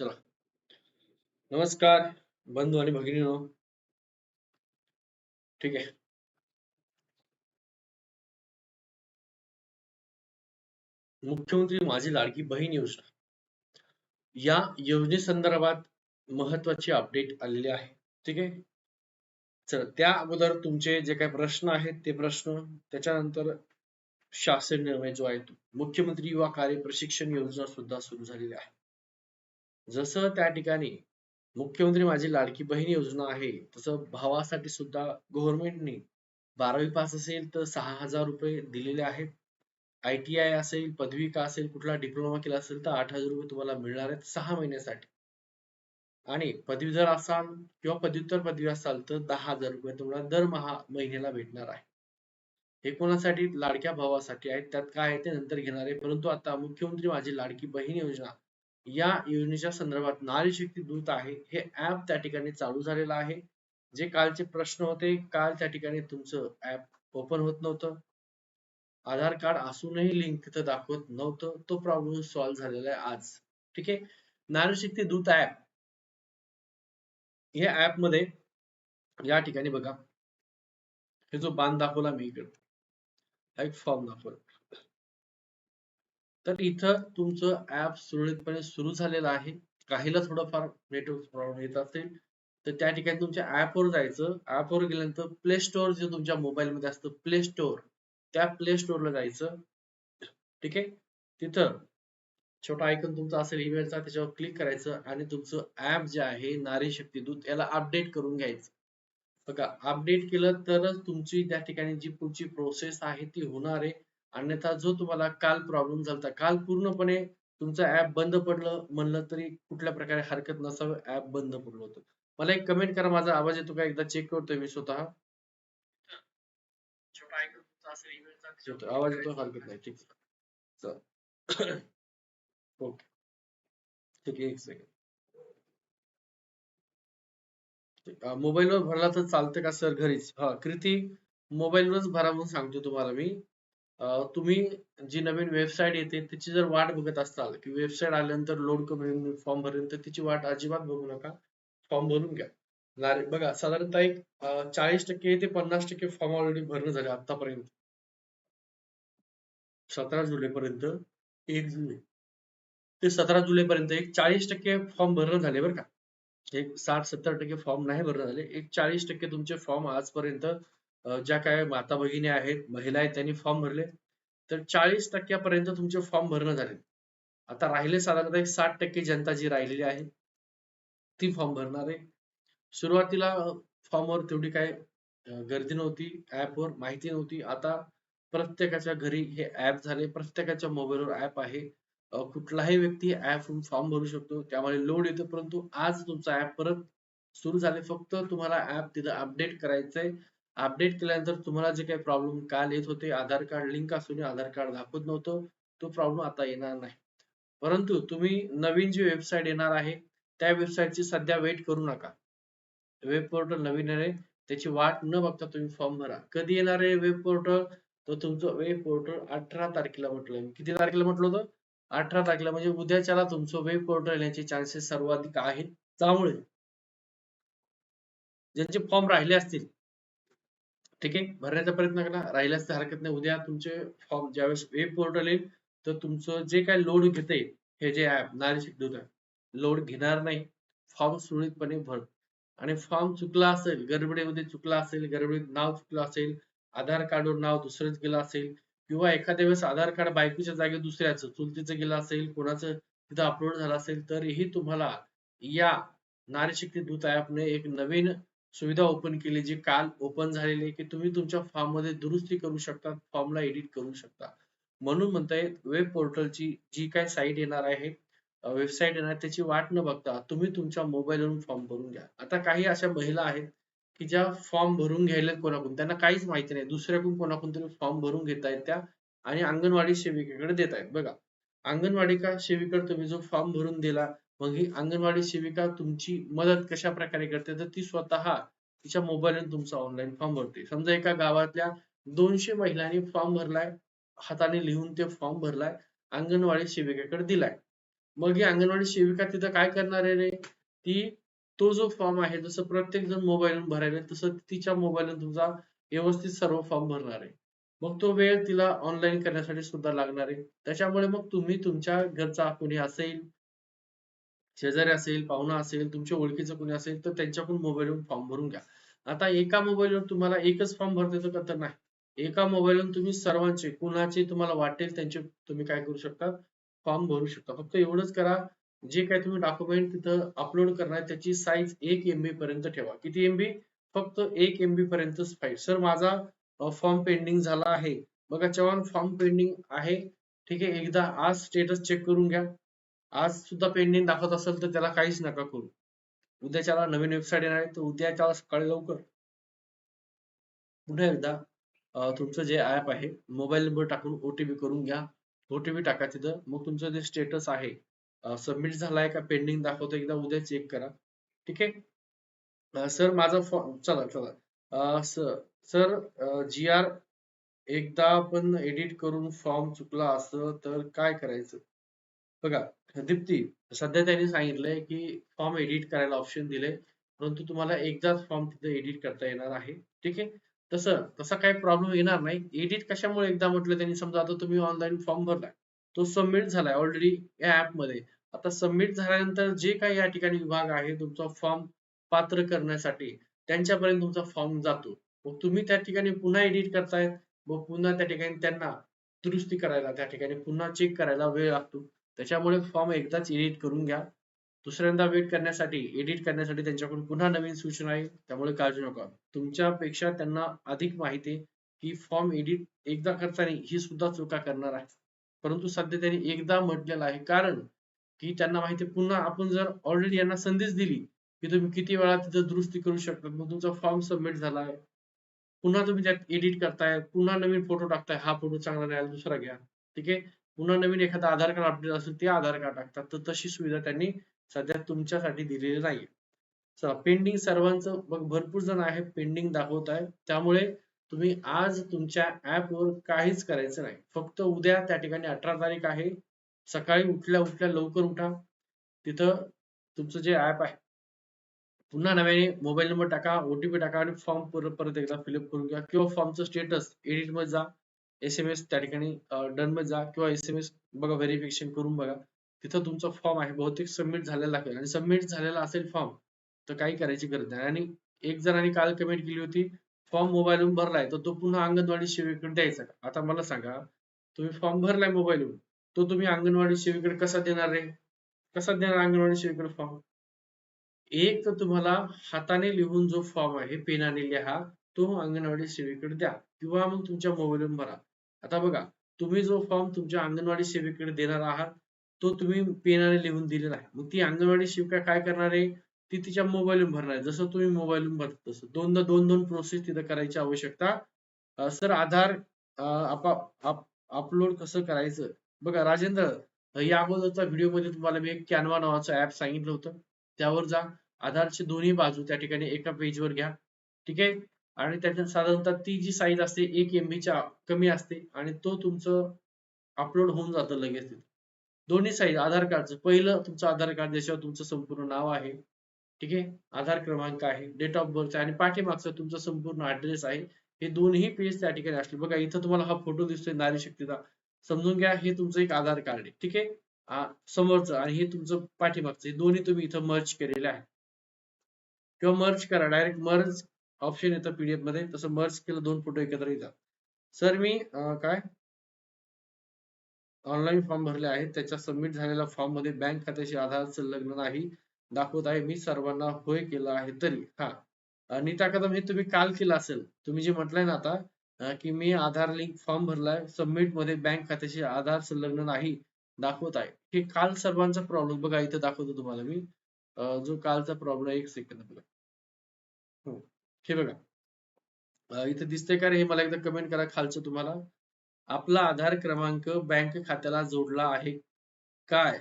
चला. नमस्कार बंधू आणि भगिनीनो. ठीक आहे. मुख्यमंत्री माझी लाडकी बहीण योजना. या योजनेसंदर्भात महत्वाची अपडेट आलेली आहे. ठीक आहे? चला त्या अगोदर तुमचे जे काही प्रश्न आहेत ते प्रश्न त्याच्यानंतर शासन निर्णय जो आहे तो. मुख्यमंत्री युवा कार्य प्रशिक्षण योजना सुद्धा सुरू झालेली आहे. जसं त्या ठिकाणी मुख्यमंत्री माझी लाडकी बहीण योजना आहे तसं भावासाठी सुद्धा गव्हर्नमेंटने बारावी पास असेल तर सहा हजार रुपये दिलेले आहेत. आय टी आय असेल पदवी का असेल कुठला डिप्लोमा केला असेल तर आठ हजार रुपये तुम्हाला मिळणार आहेत सहा महिन्यासाठी. आणि पदवीधर असाल किंवा पदव्युत्तर पदवी असाल तर दहा हजार रुपये तुम्हाला दरमहा महिन्याला भेटणार आहे. हे कोणासाठी? लाडक्या भावासाठी आहेत. त्यात काय आहे ते नंतर घेणार आहे. परंतु आता मुख्यमंत्री माझी लाडकी बहीण योजना या योजनेच्या संदर्भात नारी शक्ती दूत आहे. हे ऍप त्या ठिकाणी चालू झालेलं आहे. जे कालचे प्रश्न होते काल त्या ठिकाणी तुमचं ऍप ओपन होत नव्हतं. आधार कार्ड असूनही लिंक तिथं दाखवत नव्हतं. तो प्रॉब्लेम सॉल्व्ह झालेला आहे आज. ठीक आहे? नारी शक्ती दूत ऍप या ऍपमध्ये या ठिकाणी बघा. हे जो बांध दाखवला मी इकडे. हा एक फॉर्म दाखवला. तर इथं तुमचं ऍप सुरळीतपणे सुरू झालेलं आहे. काहीला थोडंफार नेटवर्क प्रॉब्लेम येत असेल तर त्या ठिकाणी तुमच्या ऍपवर जायचं. ऍपवर गेल्यानंतर प्ले स्टोअर जे तुमच्या मोबाईल मध्ये असतं प्ले स्टोअर त्या प्ले स्टोअरला जायचं. ठीक आहे? तिथं छोटा आयकन तुमचा असेल ईमेलचा त्याच्यावर क्लिक करायचं आणि तुमचं ऍप जे आहे नारी शक्ती दूत याला अपडेट करून घ्यायचं. बघा अपडेट केलं तरच तुमची त्या ठिकाणी जी पुढची प्रोसेस आहे ती होणार आहे. अन्यथा जो तुम्हाला काल प्रॉब्लेम झाला काल पूर्णपणे तुमचं ऍप बंद पडलं म्हणलं तरी कुठल्या प्रकारे हरकत नसावं ऍप बंद पडलं होतं. मला एक कमेंट करा माझा आवाज येतो का? एकदा चेक करतोय मी स्वतः. आवाज येतो हरकत नाही. ठीक. ओके. ठीक आहे एक सेकंड मोबाईलवर भरला तर चालतं का सर घरीच? हा कृती मोबाईलवरच भरा म्हणून सांगतो तुम्हाला मी. तुम्ही जी नवीन वेबसाईट येते त्याची जर वाट बघत असाल की वेबसाईट आल्यानंतर लोड करून फॉर्म भरेन तर त्याची वाट अजिबात बघू नका. फॉर्म भरून घ्या. बघा साधारणतः एक चाळीस टक्के ते पन्नास टक्के फॉर्म ऑलरेडी भरणं झाले आतापर्यंत. सतरा जुलै पर्यंत एक जुलै. ते सतरा जुलै पर्यंत एक चाळीस टक्के फॉर्म भरणं झाले बरं का. एक साठ सत्तर टक्के फॉर्म नाही भरणं झाले. एक चाळीस टक्के तुमचे फॉर्म आजपर्यंत ज्या काय माता भगिनी आहेत महिला आहेत त्यांनी फॉर्म भरले. तर चाळीस टक्क्यापर्यंत तुमचे फॉर्म भरणं झाले. आता राहिले साधारणतः एक साठ टक्के जनता जी राहिलेली आहे ती फॉर्म भरणार आहे. सुरुवातीला फॉर्मवर तेवढी काय गर्दी नव्हती ऍपवर माहिती नव्हती. आता प्रत्येकाच्या घरी हे ऍप झाले प्रत्येकाच्या मोबाईलवर ऍप आहे. कुठलाही व्यक्ती ऍप फॉर्म भरू शकतो. त्यामुळे लोड येतो परंतु आज तुमचा ऍप परत सुरू झाले. फक्त तुम्हाला ऍप तिथं अपडेट करायचंय. अपडेट केल्यानंतर तुम्हाला जे काही प्रॉब्लेम काल येत होते आधार कार्ड लिंक असून आधार कार्ड दाखवत नव्हतं तो प्रॉब्लेम आता येणार नाही. परंतु तुम्ही नवीन जी वेबसाईट येणार आहे त्या वेबसाईटची सध्या वेट करू नका. वेब पोर्टल नवीन आहे त्याची वाट न बघता तुम्ही फॉर्म भरा. कधी येणार आहे वेब पोर्टल तर तुमचं वेब पोर्टल अठरा तारखेला म्हटलं. किती तारखेला म्हटलं होतं? अठरा तारखेला म्हणजे उद्याच्याला तुमचं वेब पोर्टल येण्याचे चान्सेस सर्वाधिक आहेत त्यामुळे. ज्यांचे फॉर्म राहिले असतील ठीक आहे? भरण्याचा प्रयत्न करा. राहिल्यास तर हरकत नाही. उद्या तुमचे फॉर्म ज्यावेळेस वेब पोर्टल येईल तर तुमचं जे काय लोड घेते हे जे ऍप नारी शिकवत लोड घेणार नाही. फॉर्म सुरळीतपणे भर. आणि फॉर्म चुकला असेल गडबडीमध्ये चुकला असेल गडबडीत नाव चुकलं असेल आधार कार्डवर नाव दुसरंच गेलं असेल किंवा एखाद्या वेळेस आधार कार्ड बायकोच्या जागी दुसऱ्याचं चुलतीचं गेलं असेल कोणाचं तिथं अपलोड झालं असेल तरीही तुम्हाला या नारी शक्ती दूत ऍपने एक नवीन सुविधा ओपन केली जी काल ओपन झालेली आहे की तुम्ही तुमच्या फॉर्ममध्ये दुरुस्ती करू शकता फॉर्मला एडिट करू शकता. म्हणून म्हणताय वेब पोर्टलची जी काय साईट येणार आहे वेबसाईट येणार त्याची वाट न बघता तुम्ही तुमच्या मोबाईलवरून फॉर्म भरून घ्या. आता काही अशा महिला आहेत की ज्या फॉर्म भरून घ्यायला कोणाकडून त्यांना काहीच माहिती नाही. दुसऱ्याकडून कोणाकडून तरी फॉर्म भरून घेतायत त्या आणि अंगणवाडी सेविकेकडे देत आहेत बघा अंगणवाडी का सेविकडे तुम्ही जो फॉर्म भरून दिला मग ही अंगणवाडी सेविका तुमची मदत कशा प्रकारे करते? तर ती स्वतः तिच्या मोबाईलवरून तुमचा ऑनलाईन फॉर्म भरते. समजा एका गावातल्या दोनशे महिलांनी फॉर्म भरलाय हाताने लिहून ते फॉर्म भरलाय अंगणवाडी सेविकेकडे दिलाय. मग ही अंगणवाडी सेविका तिथं काय करणार आहे रे? ती तो जो फॉर्म आहे जसं प्रत्येक जण मोबाईलवरून भरायला तसं तिच्या मोबाईलवरून तुमचा व्यवस्थित सर्व फॉर्म भरणार आहे. मग तो वेळ तिला ऑनलाईन करण्यासाठी सुद्धा लागणार आहे. त्याच्यामुळे मग तुम्ही तुमच्या घरचा कोणी असेल शेजारी असेल पाहुणा असेल तुमच्या ओळखीचं कोणी असेल तर त्यांच्याकडून मोबाईलवरून फॉर्म भरून घ्या. आता एका मोबाईलवर तुम्हाला एकच फॉर्म भरता येतो का? तर नाही. एका मोबाईलवरून तुम्ही सर्वांचे कुणाचे तुम्हाला वाटेल त्यांचे तुम्ही काय करू शकता? फॉर्म भरू शकता. फक्त एवढंच करा जे काय तुम्ही डॉक्युमेंट तिथं अपलोड करणार त्याची साईज एक एमबी पर्यंत ठेवा. किती एमबी फक्त एक एमबी पर्यंतच फाईल सर माझा फॉर्म पेंडिंग झाला आहे. बघा चव्हाण फॉर्म पेंडिंग आहे. ठीक आहे एकदा आज स्टेटस चेक करून घ्या. आज सुद्धा पेंडिंग दाखवत असेल तर त्याला काहीच नका करू. उद्याच्याला नवीन वेबसाईट येणार आहे तर उद्याच्याला सकाळी लवकर. पुन्हा एकदा तुमचं जे ऍप आहे मोबाईल नंबर टाकून ओटीपी करून घ्या. ओटीपी टाका तिथं. मग तुमचं जे स्टेटस आहे सबमिट झालाय का पेंडिंग दाखवतो एकदा उद्या चेक करा. ठीक आहे? सर माझा फॉर्म चला चला. सर जी आर एकदा आपण एडिट करून फॉर्म चुकला असं तर काय करायचं? बघा दीप्ती सध्या त्यांनी सांगितलंय की फॉर्म एडिट करायला ऑप्शन दिले परंतु तुम्हाला एकदाच फॉर्म तिथे एडिट करता येणार आहे. ठीक आहे? तसं तसा काही प्रॉब्लेम येणार नाही. एडिट कशामुळे एकदा म्हटलं त्यांनी समजा आता तुम्ही ऑनलाईन फॉर्म भरलाय. तो सबमिट झालाय ऑलरेडी या ऍपमध्ये. आता सबमिट झाल्यानंतर जे काही या ठिकाणी विभाग आहे तुमचा फॉर्म पात्र करण्यासाठी त्यांच्यापर्यंत तुमचा फॉर्म जातो. मग तुम्ही त्या ठिकाणी पुन्हा एडिट करतायत. व पुन्हा त्या ठिकाणी त्यांना दुरुस्ती करायला त्या ठिकाणी पुन्हा चेक करायला वेळ लागतो. त्याच्यामुळे फॉर्म एकदाच एडिट करून घ्या. दुसऱ्यांदा वेट करण्यासाठी एडिट करण्यासाठी त्यांच्याकडून पुन्हा नवीन सूचना आहे त्यामुळे काळजी नका. तुमच्यापेक्षा त्यांना अधिक माहिती की फॉर्म एडिट एकदा करताना ही सुद्धा चुका करणार आहे. परंतु सध्या त्यांनी एकदा म्हटलेलं आहे. कारण की त्यांना माहिती आहे पुन्हा आपण जर ऑलरेडी यांना संधीच दिली की तुम्ही किती वेळा तिथं दुरुस्ती करू शकता मग तुमचा फॉर्म सबमिट झाला आहे. पुन्हा तुम्ही त्यात एडिट करताय पुन्हा नवीन फोटो टाकताय हा फोटो चांगला नाही दुसरा घ्या. ठीक आहे? पुन्हा नवीन एखादा आधार कार्ड अपडेट असेल ते आधार कार्ड टाकतात. तर तशी सुविधा त्यांनी सध्या तुमच्यासाठी दिलेली नाहीये. चला पेंडिंग सर्वांचं बघ भरपूर जण आहे पेंडिंग दाखवत आहे त्यामुळे तुम्ही आज तुमच्या ऍप वर काहीच करायचं नाही. फक्त उद्या त्या ठिकाणी अठरा तारीख आहे. सकाळी उठल्या उठल्या लवकर उठा. तिथं तुमचं जे ऍप आहे पुन्हा नव्याने मोबाईल नंबर टाका ओटीपी टाका आणि फॉर्म परत परत एकदा फिलअप करून घ्या. किंवा फॉर्मचं स्टेटस एडिटमध्ये जा. एस एम एस त्या ठिकाणी डनमध्ये जा किंवा एस एम एस बघा व्हेरिफिकेशन करून बघा. तिथं तुमचा फॉर्म आहे बहुतेक सबमिट झालेला लागेल आणि सबमिट झालेला असेल फॉर्म तर काही करायची गरज नाही. आणि एक जणांनी काल कमेंट केली होती फॉर्म मोबाईलवरून भरलाय तर तो पुन्हा अंगणवाडी सेवेकडे द्यायचा का? आता मला सांगा तुम्ही फॉर्म भरलाय मोबाईलवरून तो तुम्ही अंगणवाडी सेवेकडे कसा देणार रे कसा देणार अंगणवाडी सेवेकडे फॉर्म एक तर तुम्हाला हाताने लिहून जो फॉर्म आहे पेनाने लिहा तो अंगणवाडी सेवेकडे द्या. किंवा मग तुमच्या मोबाईलवरून भरा. आता बघा तुम्ही जो फॉर्म तुमच्या अंगणवाडी सेवेकडे देणार आहात तो तुम्ही पेनाने लिहून दिलेला आहे. मग ती अंगणवाडी सेविका काय करणार आहे? ती तिच्या मोबाईलवरून भरणार आहे. जसं तुम्ही मोबाईलवरून भरता तसं. दोनदा दोन दोन प्रोसेस तिथं करायची आवश्यकता. सर आधार अपलोड कसं करायचं? बघा राजेंद्र या अगोदरचा व्हिडिओमध्ये तुम्हाला मी एक कॅनवा नावाचं ऍप सांगितलं होतं. त्यावर जा. आधारचे दोन्ही बाजू त्या ठिकाणी एका पेजवर घ्या. ठीक आहे? आणि त्याच्यात साधारणतः ती जी साईज असते एक एमबीच्या कमी असते आणि तो तुमचं अपलोड होऊन जातं लगेच दोन्ही साईज आधार कार्डचं. पहिलं तुमचं आधार कार्ड ज्याच्यावर तुमचं संपूर्ण नाव आहे ठीक आहे? आधार क्रमांक आहे डेट ऑफ बर्थ आणि पाठीमागचं तुमचं संपूर्ण ऍड्रेस आहे. हे दोन्ही पेज त्या ठिकाणी असले बघा इथं तुम्हाला हा फोटो दिसतोय नारी शक्तीचा समजून घ्या हे तुमचं एक आधार कार्ड आहे ठीक आहे? समोरचं आणि हे तुमचं पाठीमागचं. हे दोन्ही तुम्ही इथं मर्ज केलेले आहे किंवा मर्ज करा डायरेक्ट मर्ज ऑप्शन येतं पीडीएफमध्ये. तसं मर्ज केलं दोन फोटो एकत्र येतात. सर मी काय? ऑनलाईन फॉर्म भरले आहेत. त्याच्या सबमिट झालेल्या फॉर्ममध्ये बँक खात्याशी आधार संलग्न नाही दाखवत आहे. मी सर्वांना होय केलं आहे तरी. हा. नीता कदम हे तुम्ही काल केलं असेल. तुम्ही जे म्हटलंय ना आता की मी आधार लिंक फॉर्म भरलाय. सबमिटमध्ये बँक खात्याशी आधार संलग्न नाही दाखवत आहे. हे काल सर्वांचा प्रॉब्लेम बघा इथं दाखवतो तुम्हाला मी. जो कालचा प्रॉब्लेम एक सेकंद बघा हो. हे बघा. इथे दिसते का रे? हे मला एकदा कमेंट करा खालचं तुम्हाला. आपला आधार क्रमांक बँक खात्याला जोडला आहे काय?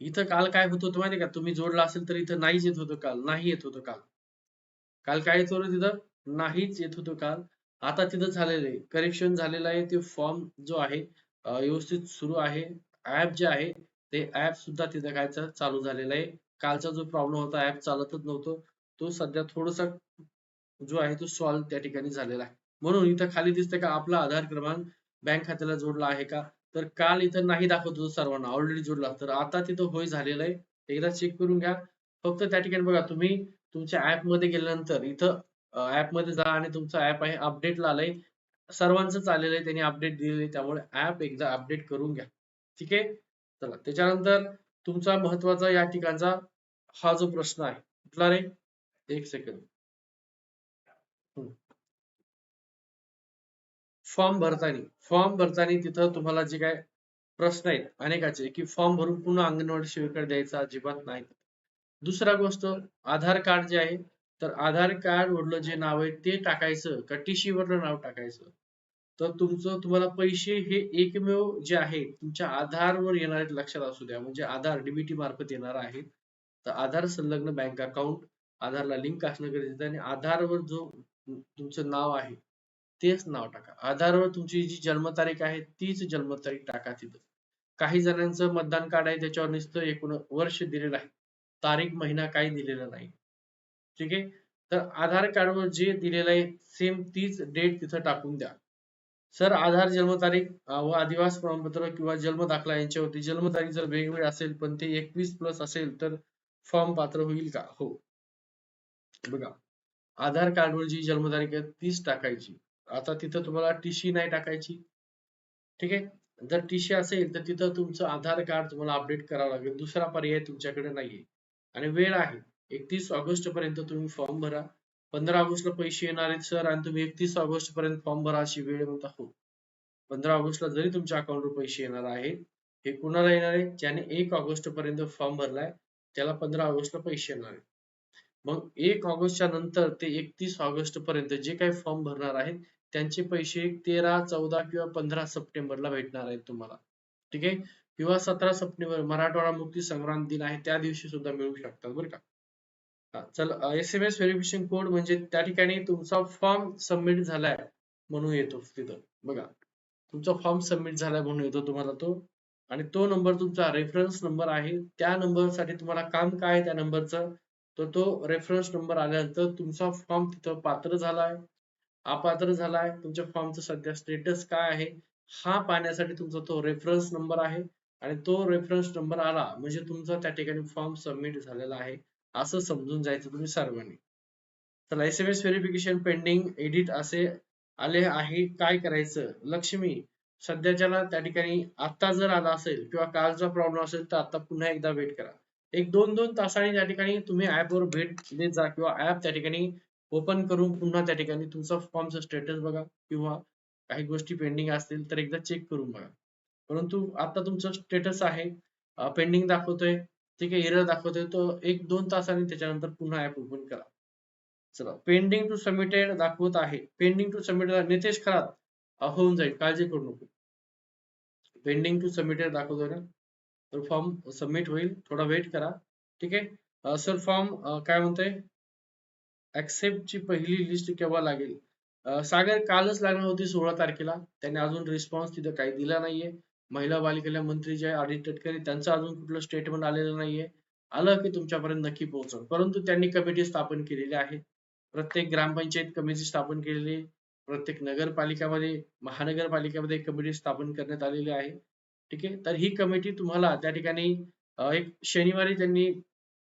इथं काल काय होत होतं माहिती का? तुम्ही जोडला असेल तर इथं नाहीच येत होतं काल. नाही येत होतं काल. काल काय येत होतं तिथं? नाहीच येत होतं काल. आता तिथं झालेलं आहे. करेक्शन झालेलं आहे. ते फॉर्म जो आहे व्यवस्थित सुरू आहे. ऍप जे आहे ते ऍप सुद्धा तिथं काय चालू झालेलं आहे. कालचा जो प्रॉब्लेम होता ऍप चालतच नव्हतं. तो सध्या थोडासा जो आहे तो सॉल्व्ह त्या ठिकाणी झालेला आहे. म्हणून इथं खाली दिसतंय का आपला आधार क्रमांक बँक खात्याला जोडला आहे का? तर काल इथं नाही दाखवत होतो सर्वांना ऑलरेडी जोडला. तर आता तिथं होय झालेलं आहे. एकदा चेक करून घ्या. फक्त त्या ठिकाणी बघा तुम्ही तुमच्या ऍपमध्ये गेल्यानंतर इथं ऍपमध्ये जा आणि तुमचं ऍप आहे अपडेटला आलंय. सर्वांचंच आलेलं आहे त्यांनी अपडेट दिलेलं आहे. त्यामुळे ऍप एकदा अपडेट करून घ्या. ठीक आहे? चला त्याच्यानंतर तुमचा महत्त्वाचा या ठिकाणचा हा जो प्रश्न आहे कुठला रे? एक सेकंड फॉर्म भरताना फॉर्म भरताना तिथं तुम्हाला जे काय प्रश्न आहेत अनेकाचे की फॉर्म भरून पुन्हा अंगणवाडी सेविकाकडे द्यायचा अजिबात नाही. दुसरा गोष्ट आधार कार्ड जे आहे तर आधार कार्ड वडलं जे नाव आहे ते टाकायचं का टीसी वरलं नाव टाकायचं. तर तुमचं तुम्हाला पैसे हे एकमेव जे आहे तुमच्या आधारवर येणार लक्षात असू द्या. म्हणजे आधार डीबीटी मार्फत येणार आहे. तर आधार संलग्न बँक अकाउंट आधारला लिंक असणं गरजेचं आणि आधारवर जो तुमचं नाव आहे तेच नाव टाका. आधारवर तुमची जी जन्मतारीख आहे तीच जन्मतारीख टाका तिथं. काही जणांचं मतदान कार्ड आहे त्याच्यावर नुसतं एकूण वर्ष दिलेलं आहे. तारीख महिना काही दिलेला नाही. ठीक आहे? तर आधार कार्डवर जे दिलेलं आहे सेम तीच डेट तिथं टाकून द्या. सर आधार जन्मतारीख व आदिवास प्रमाणपत्र किंवा जन्म दाखला यांच्यावरती जन्मतारीख जर वेगवेगळी असेल पण ते एकवीस प्लस असेल तर फॉर्म पात्र होईल का? हो. बघा. आधार कार्डवर जी जन्मतारीख आहे तीच टाकायची. आता तिथं तुम्हाला टीसी नाही टाकायची. ठीक आहे? जर टीसी असेल तर तिथं तुमचं आधार कार्ड तुम्हाला अपडेट करावं लागेल. दुसरा पर्याय तुमच्याकडे नाहीये. आणि वेळ आहे. एकतीस ऑगस्ट पर्यंत तुम्ही फॉर्म भरा. पंधरा ऑगस्टला पैसे येणार आहेत सर आणि तुम्ही एकतीस ऑगस्ट पर्यंत फॉर्म भरा अशी वेळ म्हणता हो. पंधरा ऑगस्टला जरी तुमच्या अकाउंटवर पैसे येणार आहेत हे कुणाला येणार आहे? ज्याने एक ऑगस्ट पर्यंत फॉर्म भरलाय त्याला पंधरा ऑगस्टला पैसे येणार आहेत. मग एक ऑगस्टच्या नंतर ते एकतीस ऑगस्ट पर्यंत जे काही फॉर्म भरणार आहेत त्यांचे पैसे तेरा चौदा किंवा पंधरा सप्टेंबरला भेटणार आहेत तुम्हाला. ठीक आहे? किंवा सतरा सप्टेंबर मराठवाडा मुक्ती संग्राम दिन आहे त्या दिवशी सुद्धा मिळू शकतात बरं का? चल S M S verification code म्हणजे त्या ठिकाणी तुमचा फॉर्म सबमिट झालाय म्हणून येतो तिथं. बघा तुमचा फॉर्म सबमिट झालाय म्हणून येतो तुम्हाला तो. आणि तो नंबर तुमचा रेफरन्स नंबर आहे. त्या नंबरसाठी तुम्हाला काम काय आहे त्या नंबरचं तर तो रेफरन्स नंबर आल्यानंतर तुमचा फॉर्म तिथं पात्र झालाय. अपात्र झालाय. तुमच्या फॉर्मचं सध्या स्टेटस काय आहे? हा पाहण्यासाठी तुमचा तो रेफरन्स नंबर आहे. आणि तो रेफरन्स नंबर आला म्हणजे तुमचा त्या ठिकाणी फॉर्म सबमिट झालेला आहे. असं समजून जायचं तुम्ही सर्वांनी. तर S M S verification pending edit असे आले आहे. काय करायचं? लक्ष्मी सध्याच्याला त्या ठिकाणी आता जर आला असेल किंवा कालचा प्रॉब्लेम असेल तर आता पुन्हा एकदा वेट करा. एक दोन दोन तासांनी त्या ठिकाणी तुम्ही ऍप वर भेट देत जा किंवा ऍप त्या ठिकाणी ओपन करून पुन्हा त्या ठिकाणी तुमचा फॉर्मचा स्टेटस बघा किंवा काही गोष्टी पेंडिंग असतील तर एकदा चेक करून बघा. परंतु आता तुमचं स्टेटस आहे पेंडिंग दाखवतोय ठीक आहे एरर दाखवतोय तो एक दोन तासांनी त्याच्यानंतर पुन्हा ऍप ओपन करा. चला पेंडिंग टू सबमिटेड दाखवत आहे. Pending to submitted Nitesh Kharat होऊन जाईल काळजी करू नको. पेंडिंग टू सबमिटेड दाखवतोय ना? तर फॉर्म सबमिट होईल. थोडा वेट करा. ठीक आहे? सर फॉर्म काय म्हणतोय? ऍक्सेप्ट ची पहिली लिस्ट केव्हा लागेल? सागर कालच लागणार होती सोळा तारखेला. त्यांनी अजून रिस्पॉन्स तिथं काही दिला नाहीये. महिला बाल मंत्री जे आदित्य तटकरे त्यांचं अजून कुठलं स्टेटमेंट आलेलं नाहीये. आलं की तुमच्यापर्यंत नक्की पोहोचल परंतु त्यांनी कमिटी स्थापन केलेली आहे. प्रत्येक ग्रामपंचायत कमिटी स्थापन केलेली प्रत्येक नगरपालिकामध्ये महानगरपालिकेमध्ये कमिटी स्थापन करण्यात आलेली आहे. ठीक आहे? तर ही कमिटी तुम्हाला त्या ठिकाणी एक शनिवारी त्यांनी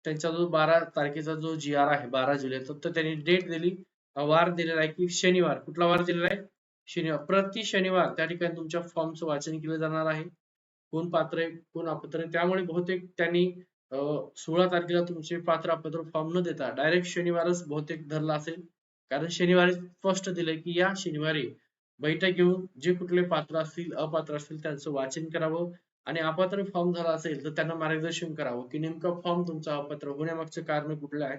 त्यांचा जो बारा तारखेचा जो जी आर आहे बारा जुलैचा तर त्यांनी डेट दिली. वार दिलेला आहे की शनिवार. कुठला वार दिलेला आहे? शनिवार. प्रति शनिवार त्या ठिकाणी तुमच्या फॉर्मचं वाचन केलं जाणार आहे. कोण पात्र आहे कोण अपात्र आहे त्यामुळे बहुतेक त्यांनी सोळा तारखेला तुमचे पात्र अपात्र फॉर्म न देता डायरेक्ट शनिवारच बहुतेक धरला असेल. कारण शनिवारी स्पष्ट दिलंय की या शनिवारी बैठक घेऊन जे कुठले पात्र असतील अपात्र असतील त्यांचं वाचन करावं आणि अपात्र फॉर्म झाला असेल तर त्यांना मार्गदर्शन करावं की नेमकं फॉर्म तुमचा अपात्र होण्यामागचं कारण कुठलं आहे?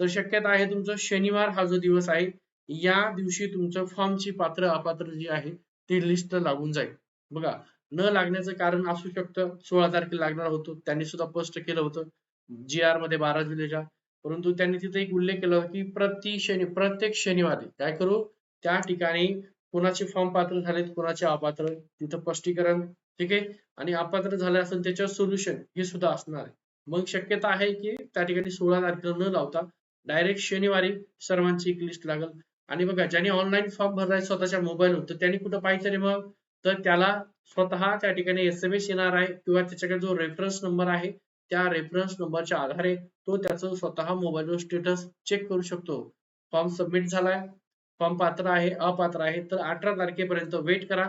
तर शक्यता आहे तुमचा शनिवार हा जो दिवस आहे या दिवशी तुमचं फॉर्मची पात्र अपात्र जी आहे ती लिस्ट लागून जाईल. बघा न लागण्याचं कारण असू शकतं सोळा तारखेला लागणार होतं त्यांनी सुद्धा स्पष्ट केलं होतं जी आरमध्ये बारा जुलैच्या परंतु त्यांनी तिथे एक उल्लेख केला की प्रति शनी प्रत्येक शनिवारी काय करू? त्या ठिकाणी कोणाचे फॉर्म पात्र झालेत कोणाचे अपात्र तिथं स्पष्टीकरण ठीक आहे? आणि अपात्र झाले असेल त्याच्यावर सोल्युशन हे सुद्धा असणार आहे. मग शक्यता आहे की त्या ठिकाणी सोळा तारखेला न लावता डायरेक्ट शनिवारी सर्वांची एक लिस्ट लागल. आणि बघा ज्यांनी ऑनलाईन फॉर्म भरलाय स्वतःच्या मोबाईल तर त्यांनी कुठं पाहिजे रे मग? तर त्याला स्वतः त्या ठिकाणी एस एम एस येणार आहे किंवा त्याच्याकडे जो रेफरन्स नंबर आहे त्या रेफरन्स नंबरच्या आधारे तो त्याचं स्वतः मोबाईलवर स्टेटस चेक करू शकतो. फॉर्म सबमिट झालाय फॉर्म पात्र आहे अपात्र आहे तर अठरा तारखेपर्यंत वेट करा.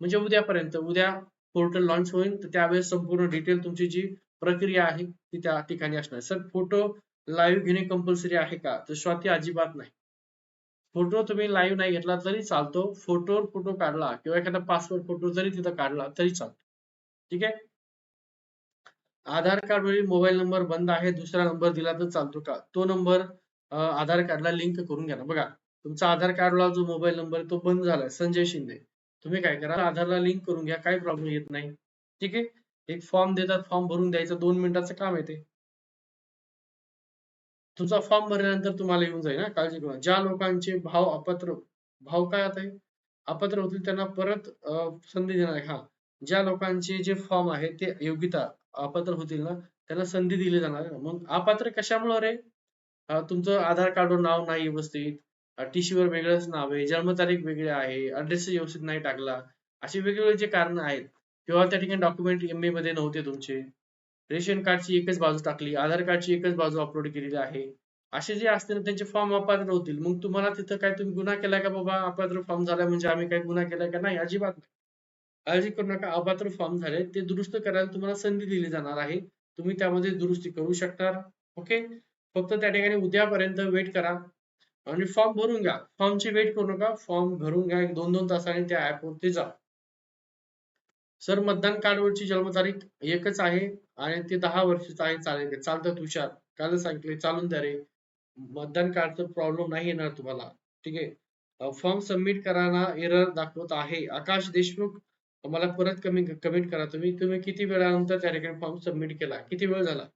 म्हणजे उद्यापर्यंत उद्या पोर्टल लॉन्च होईल तर त्यावेळेस संपूर्ण डिटेल तुमची जी प्रक्रिया आहे ती त्या ठिकाणी असणार. सर फोटो लाईव्ह घेणे कंपल्सरी आहे का? तर स्वाती अजिबात नाही. फोटो तुम्ही लाईव्ह नाही घेतला तरी चालतो. फोटोवर फोटो काढला किंवा एखादा पासवर्ड फोटो जरी तिथं काढला तरी चालतो. ठीक आहे? आधार कार्ड वरील मोबाईल नंबर बंद आहे दुसरा नंबर दिला तर चालतो का? तो नंबर आधार कार्डला लिंक करून घ्या ना. बघा तुमचा आधार कार्डला जो मोबाईल नंबर तो बंद झालाय. संजय शिंदे. तुम्ही काय करा? आधारला लिंक करून घ्या. काही प्रॉब्लेम येत नाही. ठीक आहे? एक फॉर्म देतात फॉर्म भरून द्यायचं. दोन मिनिटाचं काम येते तुमचा फॉर्म भरल्यानंतर तुम्हाला येऊन जाईल ना काळजी करू. ज्या लोकांचे भाव अपात्र भाव काय आता अपात्र होतील त्यांना परत संधी देणार हा. ज्या लोकांचे जे फॉर्म आहे ते योग्यता अपात्र होतील ना त्यांना संधी दिली जाणार मग अपात्र कशामुळे रे? तुमचं आधार कार्डवर नाव नाही व्यवस्थित. टीसी वेगळंच नाव आहे जन्मतारीख वेगळी आहे अड्रेस व्यवस्थित नाही टाकला अशी वेगवेगळे जे कारण आहेत किंवा त्या ठिकाणी डॉक्युमेंट एम ए मध्ये नव्हते तुमचे. रेशन कार्डची एकच बाजू टाकली आधार कार्डची एकच बाजू अपलोड केलेली आहे. असे जे असतील त्यांचे फॉर्म अपात्र होतील मग तुम्हाला तिथं काय तुम्ही गुन्हा केलाय का बाबा? अपात्र फॉर्म झाला म्हणजे आम्ही काय गुन्हा केलाय का? नाही अजिबात नाही. अर्जी करू नका अपात्र फॉर्म झाले ते दुरुस्त करायला तुम्हाला संधी दिली जाणार आहे. तुम्ही त्यामध्ये दुरुस्ती करू शकणार ओके फक्त त्या ठिकाणी उद्यापर्यंत वेट करा. आणि फॉर्म भरून घ्या. फॉर्मची वेट करू नका. फॉर्म भरून घ्या. एक दोन दोन तासाने त्या ऍपवरती जा. सर मतदान कार्डवरची जन्मतारीख एकच आहे आणि ते दहा वर्षाचं आहे. चालेल चालतं तुषार. काल सांगितले चालून द्या रे. मतदान कार्डचा प्रॉब्लेम नाही येणार तुम्हाला. ठीक आहे? फॉर्म सबमिट कराना एरर दाखवत आहे. आकाश देशमुख मला परत कमी कमेंट करा तुम्ही. तुम्ही किती वेळानंतर त्या ठिकाणी फॉर्म सबमिट केला? किती वेळ झाला?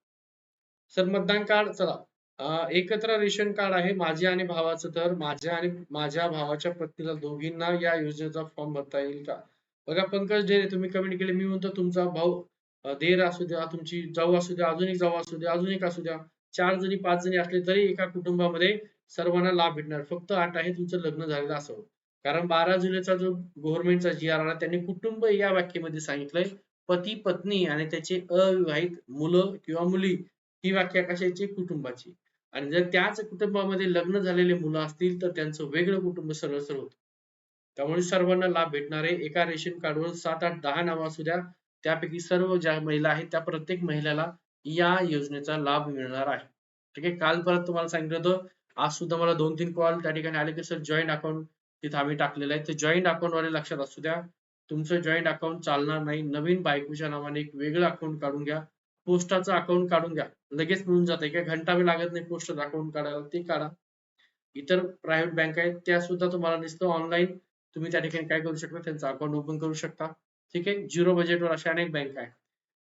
सर मतदान कार्ड चला. एकत्र रेशन कार्ड आहे माझ्या आणि भावाचं तर माझ्या आणि माझ्या भावाच्या पत्नीला दोघींना या योजनेचा फॉर्म भरता येईल का? बघा पंकज डेरे तुम्ही कमेंट केले. मी म्हणतो तुमचा भाऊ देर असू द्या तुमची जाऊ असू द्या अजून एक जाऊ असू द्या अजून एक असू द्या चार जणी पाच जणी असले तरी एका कुटुंबामध्ये सर्वांना लाभ भेटणार. फक्त आठ आहे तुमचं लग्न झालेलं असावं कारण बारा जुलैचा जो गव्हर्नमेंटचा जी आर आला त्यांनी कुटुंब या व्याख्येमध्ये सांगितलंय. पती पत्नी आणि त्याचे अविवाहित मुलं किंवा मुली ही व्याख्या कशाची? कुटुंबाची. आणि जर त्याच कुटुंबामध्ये लग्न झालेले मुलं असतील तर त्यांचं वेगळं कुटुंब सरळ सरळ होत. त्यामुळे सर्वांना लाभ भेटणार आहे एका रेशन कार्डवर सात आठ दहा नावं असू द्या. त्यापैकी सर्व ज्या महिला आहेत त्या प्रत्येक महिलेला या योजनेचा लाभ मिळणार आहे. ठीक आहे? काल परत तुम्हाला सांगितलं होतं. आज सुद्धा मला दोन तीन कॉल त्या ठिकाणी आले की सर जॉईंट अकाउंट तिथे आम्ही टाकलेलं आहे. तर जॉईंट अकाउंट वाले लक्षात असू द्या. तुमचं जॉईंट अकाउंट चालणार नाही. नवीन बायकोच्या नावाने एक वेगळं अकाउंट काढून घ्या. पोस्टाचं अकाउंट काढून घ्या. लगेच मिळून जाते. काय घंटा बी लागत नाही पोस्ट अकाउंट काढायला. ते काढा. इतर प्रायव्हेट बँक आहेत त्या सुद्धा तुम्हाला दिसतं. ऑनलाईन तुम्ही त्या ठिकाणी काय करू शकता? त्यांचं अकाउंट ओपन करू शकता. ठीक आहे? झिरो बजेटवर अशा अनेक बँक आहेत.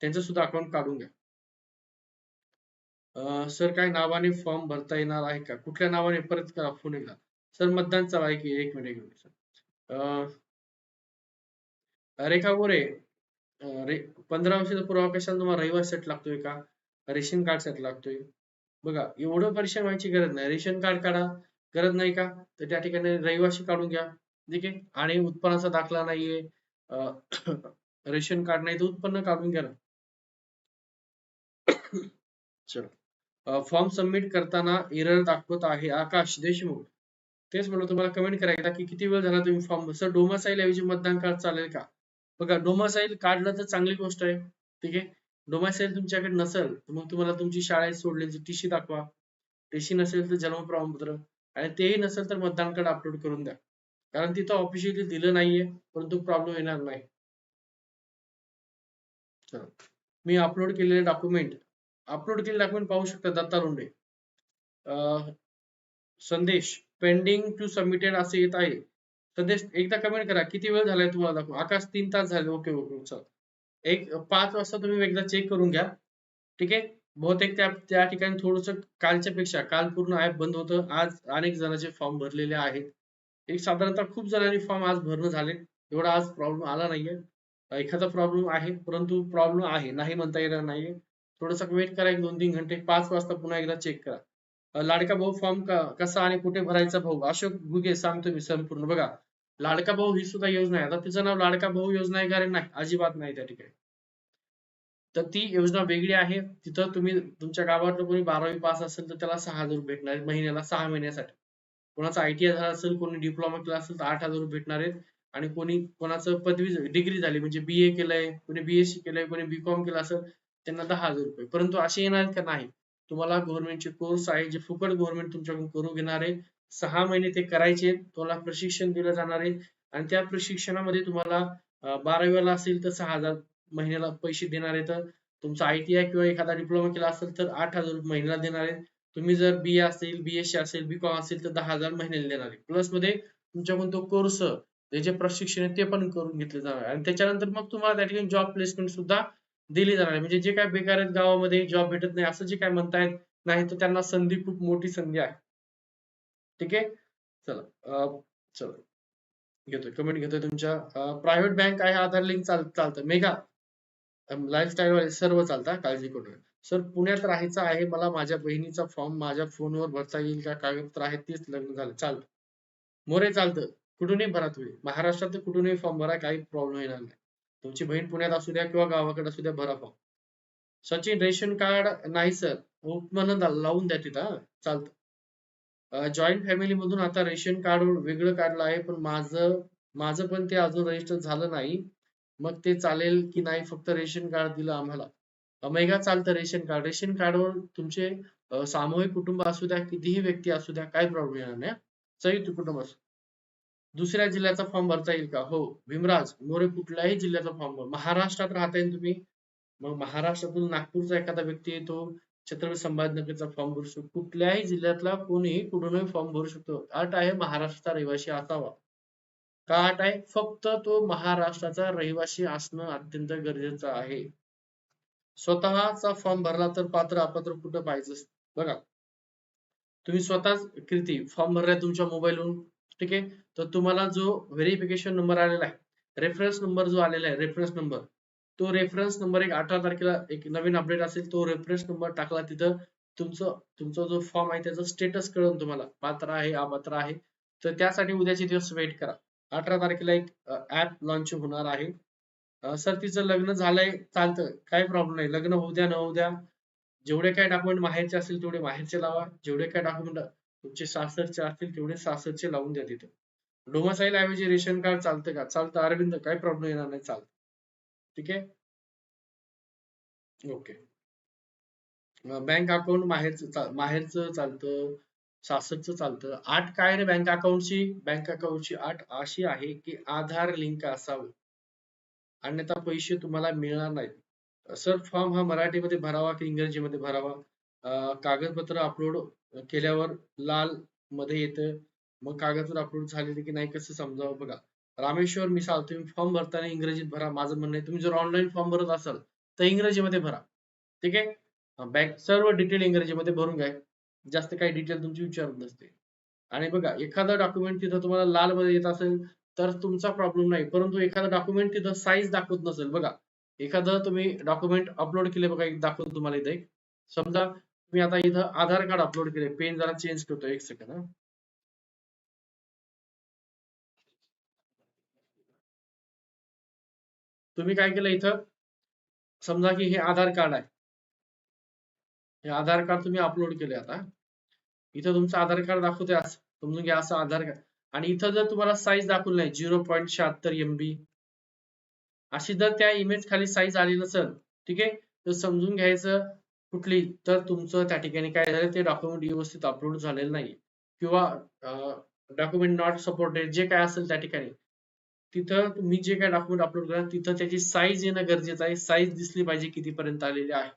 त्यांचं सुद्धा अकाउंट काढून घ्या. सर काय नावाने फॉर्म भरता येणार आहे का? कुठल्या नावाने? परत करा फोन एकदा. सर मतदान चालू आहे की एक मिनिट एक मिनिट सर रेखा गोरे पंधरा वर्षाचा पुरावा कशाला तुम्हाला रहिवासी सेट लागतोय का? रेशन कार्डसाठी लागतोय. बघा एवढं परीक्षा व्हायची गरज नाही. रेशन कार्ड काढा. गरज नाही का? तर त्या ठिकाणी रहिवासी काढून घ्या. ठीक आहे? आणि उत्पन्नाचा दाखला नाहीये. रेशन कार्ड नाही तर उत्पन्न काढून घ्या ना. चलो. फॉर्म सबमिट करताना एरर दाखवत आहे आकाश देशमुख. तेच म्हणलं तुम्हाला कमेंट करायला की किती वेळ झाला तुम्ही फॉर्म? सर डोमासाईल ऐवजी मतदान कार्ड चालेल का? बघा डोमासाईल काढलं तर चांगली गोष्ट आहे. ठीक आहे? डोमासाईल तुमच्याकडे नसेल तर मग तुम्हाला तुमची शाळेत सोडलेली टीशी दाखवा. टीशी नसेल तर जन्म प्रमाणपत्र. आणि तेही नसेल तर मतदान कार्ड अपलोड करून द्या. कारण तिथं ऑफिशियली दिलं नाहीये परंतु प्रॉब्लेम येणार नाही. मी अपलोड केलेले डॉक्युमेंट अपलोड केलेले डॉक्युमेंट पाहू शकता दत्ता लोंढे. संदेश पेंडिंग टू सबमिटेड असे येत आहे. संदेश एकदा कमेंट करा. किती वेळ झालाय तुम्हाला दाखव? आकाश तीन तास झाले. ओके ओके चल. एक पाच वाजता तुम्ही एकदा चेक करून घ्या. ठीक आहे? बहुतेक त्या त्या ठिकाणी थोडस कालच्या पेक्षा काल पूर्ण ऍप बंद होतं. आज अनेक जणांचे फॉर्म भरलेले आहेत. एक साधारणतः खूप जणांनी फॉर्म आज भरणं झाले. एवढा आज प्रॉब्लेम आला नाहीये. एखादा प्रॉब्लेम आहे परंतु प्रॉब्लेम आहे. नाही म्हणता येणार नाहीये. थोडस वेट करा एक दोन तीन घंटे. पाच वाजता पुन्हा एकदा चेक करा. लाडका भाऊ फॉर्म कसा आणि कुठे भरायचा भाऊ? अशोक गुगे सांगतो मी संपूर्ण. बघा लाडका भाऊ ही सुद्धा योजना आहे. आता तिचं नाव लाडका भाऊ योजना आहे कारण नाही अजिबात नाही त्या ठिकाणी. तर ती योजना वेगळी आहे. तिथं तुम्ही तुमच्या गावातलं कोणी बारावी पास असेल तर त्याला सहा हजार रुपये भेटणार महिन्याला सहा महिन्यासाठी. कोणाचा आयटीआय झाला असेल कोणी डिप्लोमा केला असेल तर आठ हजार रुपये भेटणार आहेत. आणि कोणी कोणाचं पदवी डिग्री झाली म्हणजे बी ए केलंय कोणी बीएससी केलंय कोणी बी कॉम केलं असेल त्यांना दहा हजार रुपये. परंतु असे येणार का? नाही. तुम्हाला गव्हर्नमेंटचे कोर्स आहे जे फुकट गव्हर्नमेंट तुमच्याकडून करू घेणार आहे. सहा महिने ते करायचे तुम्हाला प्रशिक्षण दिलं जाणार आहे. आणि त्या प्रशिक्षणामध्ये तुम्हाला बारावीला असेल तर सहा हजार महिन्याला पैसे देणार आहेत तुमचा आयटीआय किंवा एखादा डिप्लोमा केला असेल तर आठ हजार रुपये महिन्याला देणार आहे. तुम्ही जर बी असेल बीएससी असेल बी कॉम असेल तर दहा हजार महिन्याला देणार आहे. प्लसमध्ये तुमच्याकडून तो कोर्स जे प्रशिक्षण आहे ते पण करून घेतले जाणार आहे. आणि त्याच्यानंतर मग तुम्हाला त्या ठिकाणी जॉब प्लेसमेंट सुद्धा दिली जाणार म्हणजे जे काय बेकार आहेत गावामध्ये जॉब भेटत नाही असं जे काय म्हणतायत नाही तर त्यांना संधी खूप मोठी संधी आहे. ठीक आहे? चला अं, चला. घेतोय कमेंट घेतोय तुमच्या. प्रायव्हेट बँक आहे आधार लिंक चाल चालतं. मेगा लाईफस्टाईल वाले सर्व चालतं काळजी करू नका. सर पुण्यात राहायचं आहे मला माझ्या बहिणीचा फॉर्म माझ्या फोनवर भरता येईल का? कागदपत्र आहेत तेच लग्न झालं. चालतं. मोरे चालतं. कुठूनही भरा तुम्ही. महाराष्ट्रात तर कुठूनही फॉर्म भरा काही प्रॉब्लेम येणार नाही. तुमची बहीण पुण्यात असू द्या किंवा गावाकडे असू द्या भरा फॉर्म सचिन रेशन कार्ड नाही सर. उपमान लावून द्या तिथं चालत. चालतं जॉईंट फॅमिली मधून आता रेशन कार्ड वेगळं काढलं आहे पण माझं माझं पण ते अजून रजिस्टर झालं नाही. मग ते चालेल की नाही फक्त रेशन कार्ड दिलं आम्हाला. मेगा चालतं रेशन कार्ड. रेशन कार्डवर तुमचे सामूहिक कुटुंब असू द्या कितीही व्यक्ती असू द्या काय प्रॉब्लेम येणार नाही संयुक्त कुटुंब असू दुसऱ्या जिल्ह्याचा फॉर्म भरता येईल का? हो. भीमराज मोरे कुठल्याही जिल्ह्याचा फॉर्म भर. महाराष्ट्रात राहता येईल तुम्ही? मग महाराष्ट्रातून नागपूरचा एखादा व्यक्ती येतो छत्रपती संभाजीनगरचा फॉर्म भरू शकतो. कुठल्याही जिल्ह्यातला कोणीही कुठूनही फॉर्म भरू शकतो. अट आहे महाराष्ट्राचा रहिवासी असावा. का अट आहे? फक्त तो महाराष्ट्राचा रहिवासी असणं अत्यंत गरजेचं आहे. स्वतःचा फॉर्म भरला तर पात्र अपात्र कुठं पाहिजे? बघा. तुम्ही स्वतःच कृती फॉर्म भरलाय तुमच्या मोबाईलवरून ठीक आहे? तर तुम्हाला जो व्हेरिफिकेशन नंबर आलेला आहे रेफरन्स नंबर जो आलेला आहे रेफरन्स नंबर तो रेफरन्स नंबर एक अठरा तारखेला एक नवीन अपडेट असेल तो रेफरन्स नंबर टाकला तिथं तुमचं तुमचा जो फॉर्म आहे त्याचा स्टेटस कळून तुम्हाला. पात्र आहे अपात्र आहे. तर त्यासाठी उद्याचे दिवस वेट करा. अठरा तारखेला एक ऍप लॉन्च होणार आहे. सर तिचं लग्न झालंय चालतं. काही प्रॉब्लेम नाही. लग्न होऊ द्या न होऊ द्या. जेवढे काय डॉक्युमेंट माहेरचे असतील तेवढे माहेरचे लावा. जेवढे काय डॉक्युमेंट तुमचे सासरचे असतील तेवढे सासरचे लावून द्या तिथे. डोमासाईल ऐवजी रेशन कार्ड चालतं का? चालतं. अरविंद काही प्रॉब्लेम येणार नाही. चालतं. ठीक आहे? ओके बँक अकाउंट माहेरचं माहेरचं चालतं. सासरचं चालतं. आठ काय रे बँक अकाउंटची बँक अकाउंटची आठ अशी आहे की आधार लिंक असावं. अन्यथा पैसे तुम्हाला मिळणार नाहीत. सर फॉर्म हा मराठीमध्ये भरावा की इंग्रजीमध्ये भरावा? कागदपत्र अपलोड केल्यावर लाल मध्ये येतं. मग कागदपत्र अपलोड झालेले की नाही कसं समजावं बघा. रामेश्वर मिसाल तुम्ही फॉर्म भरताना इंग्रजीत भरा. माझं म्हणणं आहे तुम्ही जर ऑनलाईन फॉर्म भरत असाल तर इंग्रजीमध्ये भरा. ठीक आहे? बँक सर्व डिटेल इंग्रजीमध्ये भरून घ्या. जास्त काही डिटेल तुमची विचारत नसते. आणि बघा एखादा डॉक्युमेंट तिथं तुम्हाला लाल मध्ये येत असेल तर तुमचा प्रॉब्लेम नाही. परंतु एखादा डॉक्युमेंट तिथं साईज दाखवत नसेल बघा. एखादं तुम्ही डॉक्युमेंट अपलोड केले बघा एक दाखवतो तुम्हाला इथे एक. समजा तुम्ही आता इथं आधार कार्ड अपलोड केले पेन जरा चेंज करतो एक सेकंड तुम्ही काय केलं इथं? समजा की हे आधार कार्ड आहे. हे आधार कार्ड तुम्ही अपलोड केले आता. इथं तुमचं आधार कार्ड दाखवते असं. समजून घ्या असं आधार कार्ड. आणि इथं जर तुम्हाला साईज दाखवलं नाही झिरो पॉईंट शहात्तर एमबी अशी जर त्या इमेज खाली साईज आली नसेल ठीक आहे? तर समजून घ्यायचं कुठली तर तुमचं त्या ठिकाणी काय झालं ते डॉक्युमेंट व्यवस्थित अपलोड झालेलं नाही किंवा डॉक्युमेंट नॉट सपोर्टेड जे काय असेल त्या ठिकाणी. तिथं तुम्ही जे काय डॉक्युमेंट अपलोड करा तिथं त्याची साईज येणं गरजेचं आहे. साईज दिसली पाहिजे कितीपर्यंत आलेली आहे.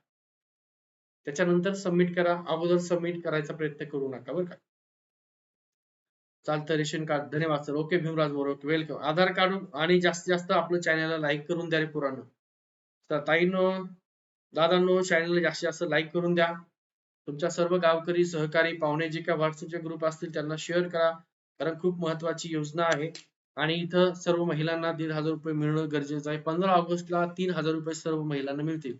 त्याच्यानंतर सबमिट करा. अगोदर सबमिट करायचा प्रयत्न करू नका बरं का. चालतं रेशन कार्ड. धन्यवाद सर. ओके भीमराज बरोबर वेलकम. आधार कार्ड आणि जास्तीत जास्त आपलं चॅनलला लाईक करून द्या रे पुराण तर ताईनो दादांनो चॅनलला जास्तीत जास्त लाईक करून द्या. तुमच्या सर्व गावकरी सहकारी पाहुणे जे काय व्हॉट्सअपचे ग्रुप असतील त्यांना शेअर करा. कारण खूप महत्वाची योजना आहे. आणि इथं सर्व महिलांना दीड हजार रुपये मिळणं गरजेचं आहे. पंधरा ऑगस्टला तीन हजार रुपये सर्व महिलांना मिळतील.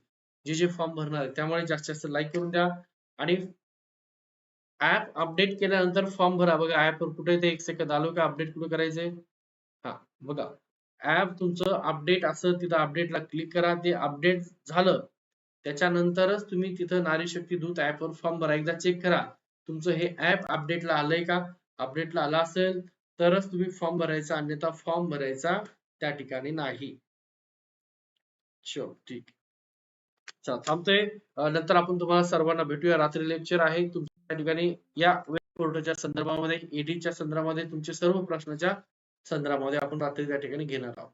जे जे फॉर्म भरणार आहे त्यामुळे जास्तीत जास्त लाईक करून द्या. आणि ऍप अपडेट केल्यानंतर फॉर्म भरा. बघा ऍपवर कुठे ते एक सेकंद आलो का? अपडेट कुठे करायचंय? हा बघा. ऍप तुमचं अपडेट असं तिथं अपडेटला क्लिक करा. ते अपडेट झालं त्याच्यानंतरच तुम्ही तिथं नारी शक्ती दूत ऍप वर फॉर्म भरा. एकदा चेक करा. तुमचं हे ऍप अपडेटला आलंय का? अपडेटला आलं असेल तरच तुम्ही फॉर्म भरायचा अन्यथा फॉर्म भरायचा त्या ठिकाणी नाही. ठीक. चला थांबतोय. नंतर आपण तुम्हाला सर्वांना भेटूया. रात्री लेक्चर आहे. तुमच्या त्या ठिकाणी या वेब पोर्टलच्या संदर्भामध्ये ईडीच्या संदर्भामध्ये तुमचे सर्व प्रश्नाच्या संदर्भामध्ये आपण रात्री त्या ठिकाणी घेणार आहोत.